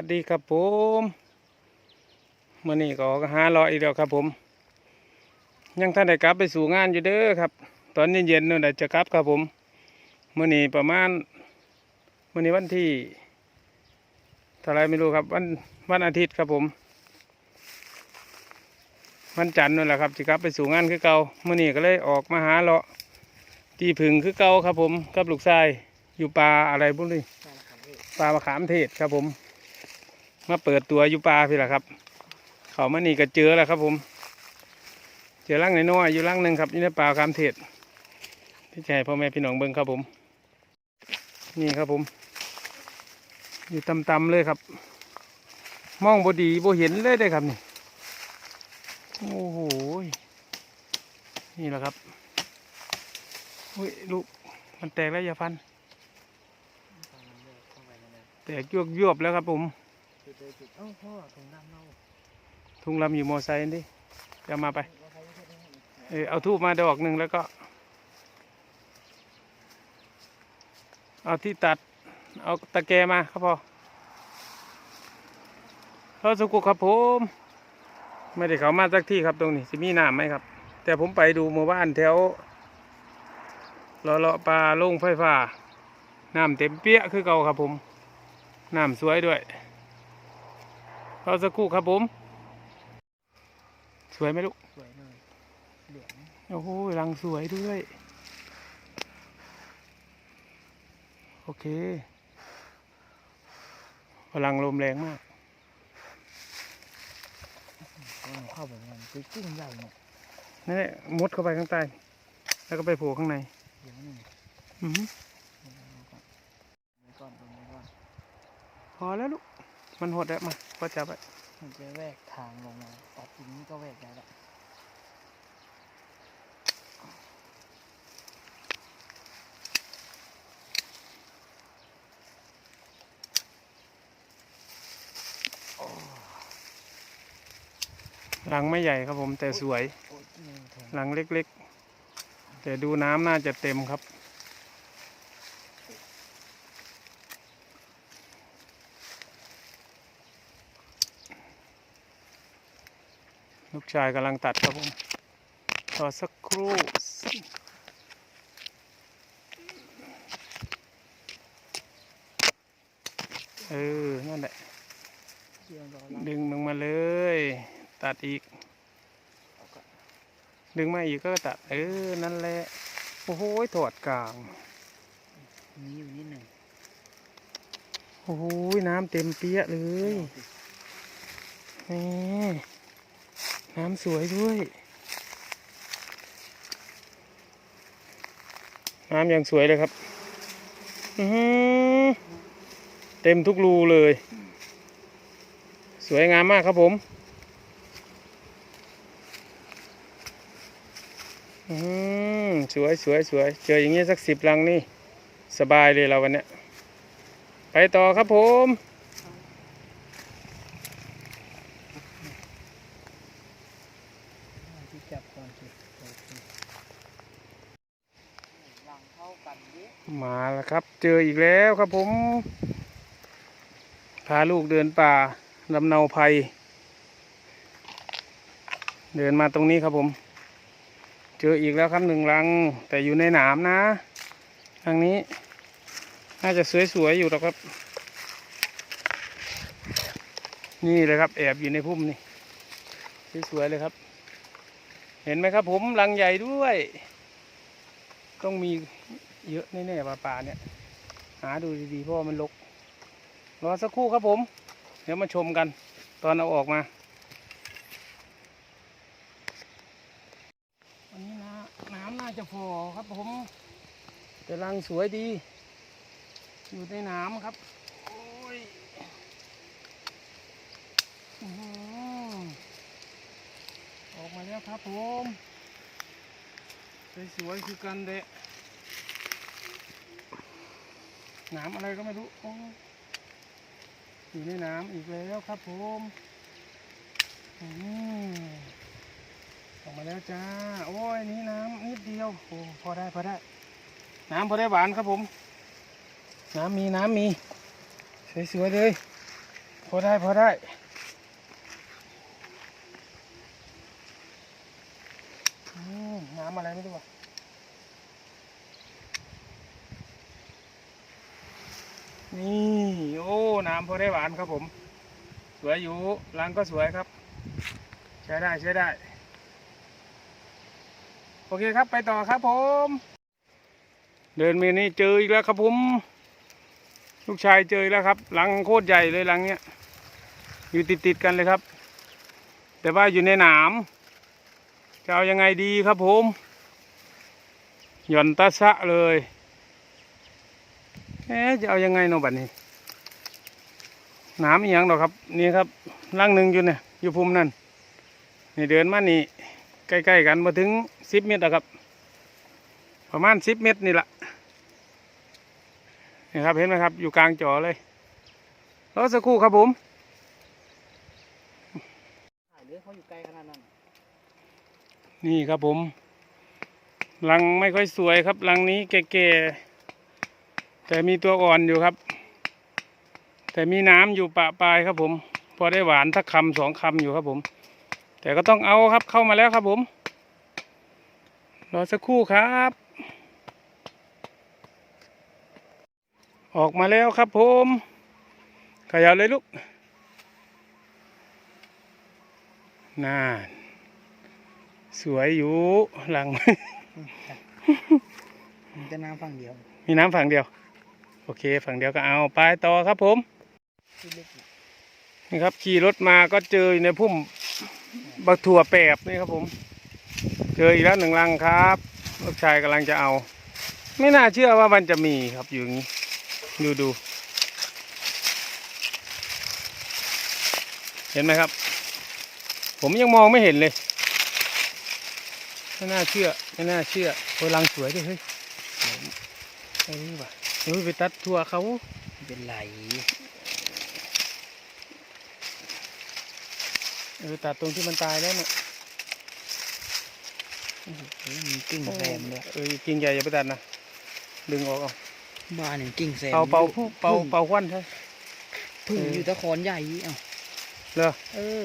วัสดีครับผมมื่อนี้ก็ออกหาเลาะอีกแล้วครับผม ยังท่านได้กลับไปสู่งานอยู่เด้อครับ ตอนเย็นๆนู่นน่ะจะกลับครับผมมื่อนี้ประมาณมื่อนี้วันที่เท่าไรไม่รู้ครับ วันวันอาทิตย์ครับผม วันจันทร์นั่นแหละครับจะกลับไปสู่งานคือเก่ามื่อนี้ก็เลยออกมาหาเลาะที่ผึ่งคือเก่าครับผมกับลูกชายอยู่ป่าอะไรบุรีปลามะขามเทศครับผม มาเปิดตัวอยู่ปลาพี่ละครับ เขามานี่ก็เจอแล้วครับ ผม เจอร่างน้อยอยู่ร่างหนึ่งครับอยู่ในปลามะขามเทศพี่ชายพ่อแม่พี่น้องเบิ้งครับผม นี่ครับผม อยู่ต่ำๆเลยครับ มองบดีบ่เห็นเลยได้ครับนี่โอ้โหนี่แหละครับอุ้ยลูกมันแตกแล้วอย่าฟัน แตกยวกยวบแล้วครับผม เอ้าพ่อถุงดำเราทุงลำอยู่มอไซค์นี่จะมาไปเออเอาทูบมาดอกหนึ่งแล้วก็ เอาที่ตัด เอาตะแกมาครับพ่อพอสุกุครับผมไม่ได้เขามาสักที่ครับตรงนี้จะมีน้ำไหมครับ แต่ผมไปดูหมู่บ้านแถวเลาะเลาะปลาลงไฟฟ้าน้ำเต็มเปี้ยคือเก่าครับผมน้ำสวยด้วย รอสักครู่ครับผม สวยไหมลูก สวยเลยเหลืองโอ้โหรังสวยด้วย โอเค พลังลมแรงมากก็เข้าแบบนั้นคือกุ้งใหญ่เนี่ยนี่นแหละมุดเข้าไปข้างใต้ แล้วก็ไปโผล่ข้างในเดี๋ยวหนึ่งอือหือก่อนตรงนี้ก่อนพอแล้วลูก มันหดแล้วมาก็จับไปมันจะแวกทางลงมาตัดทีนี้ก็แวกได้ละรังไม่ใหญ่ครับผมแต่สวยโอ้ยนี่แทงหลังเล็กๆ แต่ดูน้ำน่าจะเต็มครับ ลูกชายกำลังตัดครับผมรอสักครู่เออ นั่นแหละเชื่อมรอรับดึงลงมาเลย ตัดอีก ดึงมาอีกก็ตัด เออ นั่นแหละ โอ้โหถอดกลาง มีอยู่นิดหนึ่งโอ้โหน้ำเต็มเปี้ยเลย นี่ น้ำสวยด้วย น้ำยังสวยเลยครับเต็มทุกรูเลย สวยงามมากครับผมสวยสวยสวยเจออย่างนี้สักสิบลังนี่ สบายเลยเราวันเนี้ยไปต่อครับผม ที่ จับก่อนสิโอเคมาแล้วครับ เจออีกแล้วครับผม พาลูกเดินป่าลำเนาภัย เดินมาตรงนี้ครับผม เจออีกแล้วครับหนึ่งรัง แต่อยู่ในหนามนะทางนี้ น่าจะสวยๆอยู่แล้วครับ นี่เลยครับ แอบอยู่ในพุ่มนี่ สวยๆเลยครับ เห็นไหมครับผมรังใหญ่ด้วย ต้องมีเยอะแน่ๆปลาป่าเนี่ย หาดูดีๆเพราะมันลกรอสักครู่ครับผม เดี๋ยวมาชมกัน ตอนเอาออกมาวันนี้นะน้ำน่าจะพอครับผมแต่รังสวยดี อยู่ในน้ำครับ โอ้ยอื้อหือออกมา แล้วครับผมสวยๆคือกันเดะน้ำอะไรก็ไม่รู้โอ้อยู่ในน้ำอีกแล้วครับผมอืมออกมาแล้วจ้า โอ้ยนี่น้ำนิดเดียว โอ้พอได้พอได้ น้ำพอได้หวานครับผม น้ำมีน้ำมี สวยๆเลย พอได้พอได้อืม น้ำอะไรไม่รู้อะนี่โอ้น้ำพอได้หวานครับผม สวยอยู่รังก็สวยครับ ใช้ได้ใช้ได้ โอเคครับไปต่อครับผม เดินเมนี่เจออีกแล้วครับผม ลูกชายเจออีกแล้วครับรังโคตรใหญ่เลยรังเนี้ยอยู่ติดติดกันเลยครับ แต่ว่าอยู่ในหนาม จะเอายังไงดีครับผม หย่อนตาสะเลยเอ๊จะเอายังไงเนาะบัดนี้หนามอีหยังดอครับ นี่ครับรังหนึ่งอยู่เนี่ยอยู่ภูมินั่นนี่เดินมานี่ใกล้ๆกันมาถึงสิบเมตรอะครับ ประมาณสิบเมตรนี่แหละนี่ครับเห็นไหมครับ อยู่กลางจอเลยรอสักครู่ครับผมถ่ายเรือเขาอยู่ไกลขนาดนั้น นี่ครับผมรังไม่ค่อยสวยครับรังนี้แก่ๆแต่มีตัวอ่อนอยู่ครับ แต่มีน้ำอยู่ปะปลายครับผม พอได้หวานสักคำสองคำอยู่ครับผม แต่ก็ต้องเอาครับเข้ามาแล้วครับผมรอสักครู่ครับ ออกมาแล้วครับผมขยับเลยลูกน่า สวยอยู่หลังมันจะน้ำฝั่งเดียว มีน้ำฝั่งเดียว โอเค ฝั่งเดียวก็เอาไปต่อครับผมที่เล็กอยู่นี่ครับขี่รถมาก็เจออยู่ในพุ่มบักถั่วแปบนี่ครับผม เจออีกแล้วหนึ่งลังครับลูกชายกำลังจะเอา ไม่น่าเชื่อว่ามันจะมีครับอยู่อย่างนี้ดูดู เห็นไหมครับ ผมยังมองไม่เห็นเลย ไม่น่าเชื่อไม่น่าเชื่อโอ้ยลังสวยด้วยเฮ้ยเอ้ยว่ะเฮ้ยไปตัดถั่วเขาไม่เป็นไรเออตัดตรงที่มันตายแล้วเนี่ยเฮ้ยมีกิ่งแซมด้วยเออกิ่งใหญ่อย่าไปตัดนะดึงออกเอาบ้านอย่างกิ่งแซมเป่าเป่าพึ่งเป่าเป่าควันใช่พึ่งเออออยู่ตะคอนใหญ่เอ้าเหรอเออ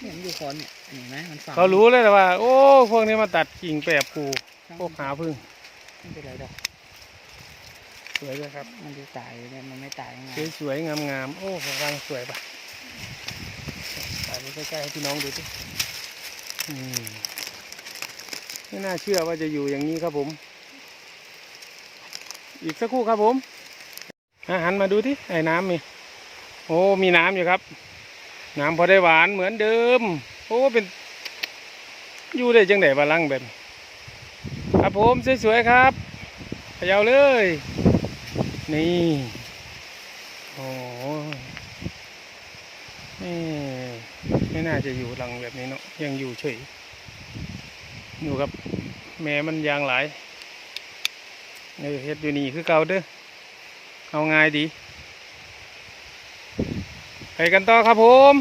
เนี่ยมันอยู่คอนเนี่ยเห็นไหมมันฝังเขารู้เลยแต่ว่า โอ้ พวกนี้มาตัดกิ่งแปบกูพวกหาพึ่งไม่เป็นไรดอกสวยเลยครับ มันจะตายเนี่ยมันไม่ตายยังไงสวยสวยๆงามงามๆโอ้ของกลางสวยปะถ่ายไปใกล้ๆให้พี่น้องดูดิอืมไม่น่าเชื่อว่าจะอยู่อย่างนี้ครับผม อีกสักครู่ครับผมอะหันมาดูที่ไอ้น้ำมีโอ้มีน้ำอยู่ครับ น้ำพอได้หวานเหมือนเดิมโอ้เป็นอยู่ได้จังไดบาลังแบบครับผมสวยๆครับยาวเลย นี่โอ้ไม่ไม่น่าจะอยู่หลังแบบนี้เนาะยังอยู่เฉยอยู่กับแม่มันยางหลายเออเฮ็ดอยู่นี่คือเก่าเด้อเอาง่ายดีไปกันต่อครับผม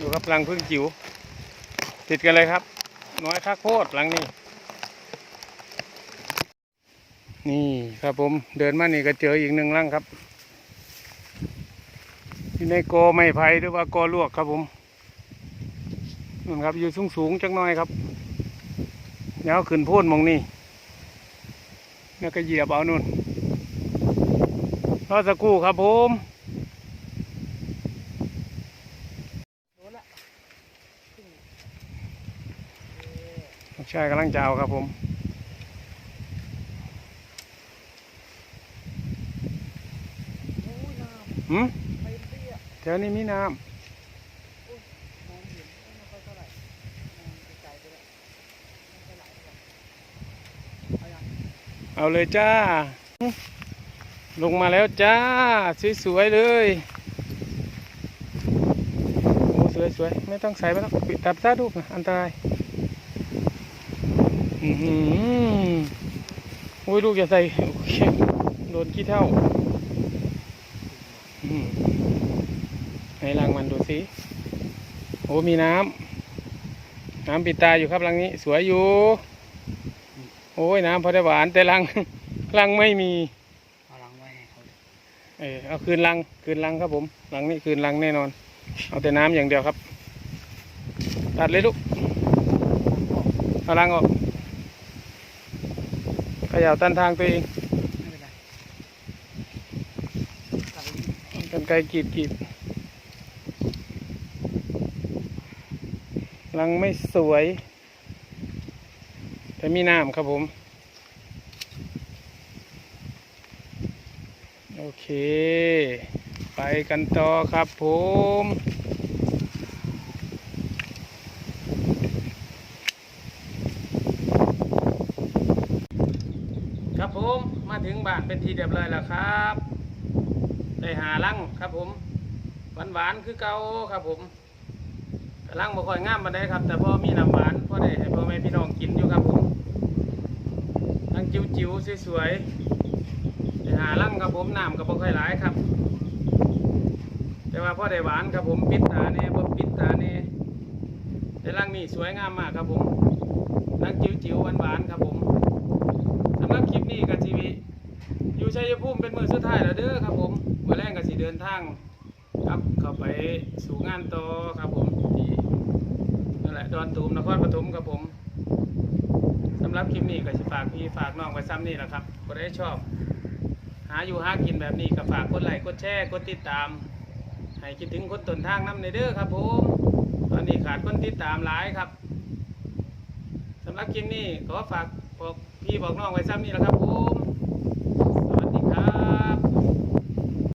ดู ครับรังพึ่งจิ๋วติดกันเลยครับ น้อยคักโคตรหลังนี้ นี่ครับผมเดินมานี่ก็เจออีกหนึ่งรังครับอยู่ในโกไม้ไผ่หรือว่าโกลวกครับผมนู่นครับอยู่สูงสูงจักหน่อยครับเดี๋ยวขึ้นพ่นมองนี่แล้วก็เหยียบเอานู่นรอสักครู่ครับผม โดนละ ลูก ชายกำลังจะเอาครับผมโอ้ยน้หืมำไปเตี้ยแถวนี้มีน้มองเห็นไม่ค่อยเท่าไหร่มองไกลๆไปแล้วไม่ค่อยไหลเท่าไหร่เอายังำเอาเลยจ้า ลงมาแล้วจ้า สวยๆเลย โอ้ สวยๆ ไม่ต้องใส่ไม่ต้องปิดตับซะลูกนะอันตรายอือหือ โอ้ยลูกอย่าใส่โอเคโดนขี้เท่าอืมไหนลังมันดูสิ โอ้มีน้ำ น้ำปิดตาอยู่ครับลังนี้ สวยอยู่ โอ้ยน้ำพอได้หวานแต่ลังลังไม่มี เอาลังไว้ให้เขาเออเอาคืนลังคืนลังครับผมหลังนี้คืนลังแน่นอน เอาแต่น้ำอย่างเดียวครับ ตัดเลยลูกเอาลังออกเขย่าตันทางตัวเองกันไกลกีดกีดลังไม่สวย แต่มีน้ำครับผม โอเค ไปกันต่อครับผม ครับ ผมมาถึงบ้านเป็นทีเรียบร้อยแล้วครับได้หาลังครับผมหวานหวานๆคือเก่าครับผมลังบ่ค่อยงามมาได้ครับ แต่พอมีน้ำหวานพอได้ให้พ่อแม่พี่น้องกินอยู่ครับผมลังจิ๋วๆสวยๆได้หาลังครับผมน้ำก็บ่ค่อยหลายครับ แต่ว่าพ่อได้หวานครับผมปิดตาเน่บ่ปิดตาเน่แต่ลังนี่สวยงามมากครับผมลังจิ๋วๆหวานๆครับผม รับคลิปนี้กับทีวีอยู่ชัยภูมิเป็นมือสุดท้ายแล้วเด้อครับผมเมื่อแรกก็สิเดินทางครับเข้าไปสู่งานต่อครับผมที่นั่นแหละดอนตูมนครปฐมครับผมสำหรับคลิปนี้ก็สิฝากพี่ฝากน้องไว้ซ้ำนี่แหละครับก็ได้ชอบ หาอยู่หากินแบบนี้ก็ฝากกดไลค์กดแชร์กดติดตาม ให้คิดถึงคนต้นทางน้ำในเด้อครับผมตอนนี้ขาดคนติดตามหลายครับสำหรับคลิปนี้ขอฝากบอก พี่บอกน้องไว้ซ้ำนี่แหละครับผม